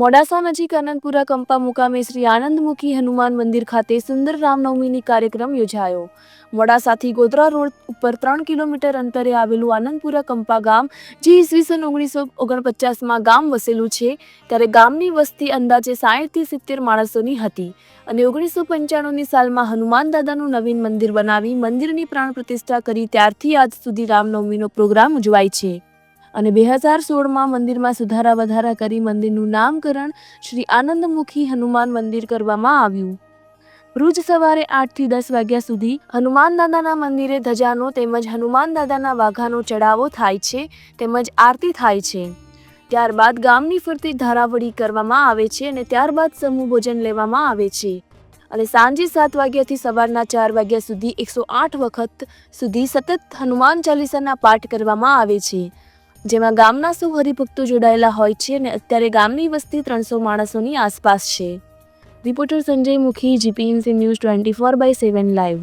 Modasa નજીક આનંદપુરા કંપા મુકામે શ્રી આનંદમુખી હનુમાન મંદિર ખાતે સુંદર રામનવમીની કાર્યક્રમ યોજાયો. મોડાસાથી ગોધરા રોડ ઉપર ત્રણ કિલોમીટર અંતરે આવેલું આનંદપુરા કંપા ગામ, જે ઈસવીસન ઓગણીસો ઓગણપચાસમાં ગામ વસેલું છે, ત્યારે ગામની વસ્તી અંદાજે સાહીઠથી સિત્તેર માણસોની હતી અને ઓગણીસો પંચાણુંની સાલમાં હનુમાન દાદાનું નવીન મંદિર બનાવી મંદિરની પ્રાણ પ્રતિષ્ઠા કરી ત્યારથી આજ સુધી રામનવમીનો પ્રોગ્રામ ઉજવાય છે. અને બે હજાર સોળમાં મંદિરમાં સુધારા વધારા કરી મંદિરનું નામકરણ શ્રી આનંદમુખી હનુમાન મંદિર કરવામાં આવ્યું. રોજ સવારે આઠથી દસ વાગ્યા સુધી હનુમાન દાદાના મંદિરે ધજાનો તેમજ હનુમાન દાદાના વાઘાનો ચડાવો થાય છે, તેમજ આરતી થાય છે. ત્યારબાદ ગામની ફરતે ધારાવડી કરવામાં આવે છે અને ત્યારબાદ સમૂહ ભોજન લેવામાં આવે છે. અને સાંજે સાત વાગ્યાથી સવારના ચાર વાગ્યા સુધી એકસો આઠ વખત સુધી સતત હનુમાન ચાલીસાના પાઠ કરવામાં આવે છે. જેમાં ગામના સૌ હરિભક્તો જોડાયેલા હોય છે અને અત્યારે ગામની વસ્તી ત્રણસો માણસોની આસપાસ છે. Reporter Sanjay Mukhi, GPMC news twenty four by seven live.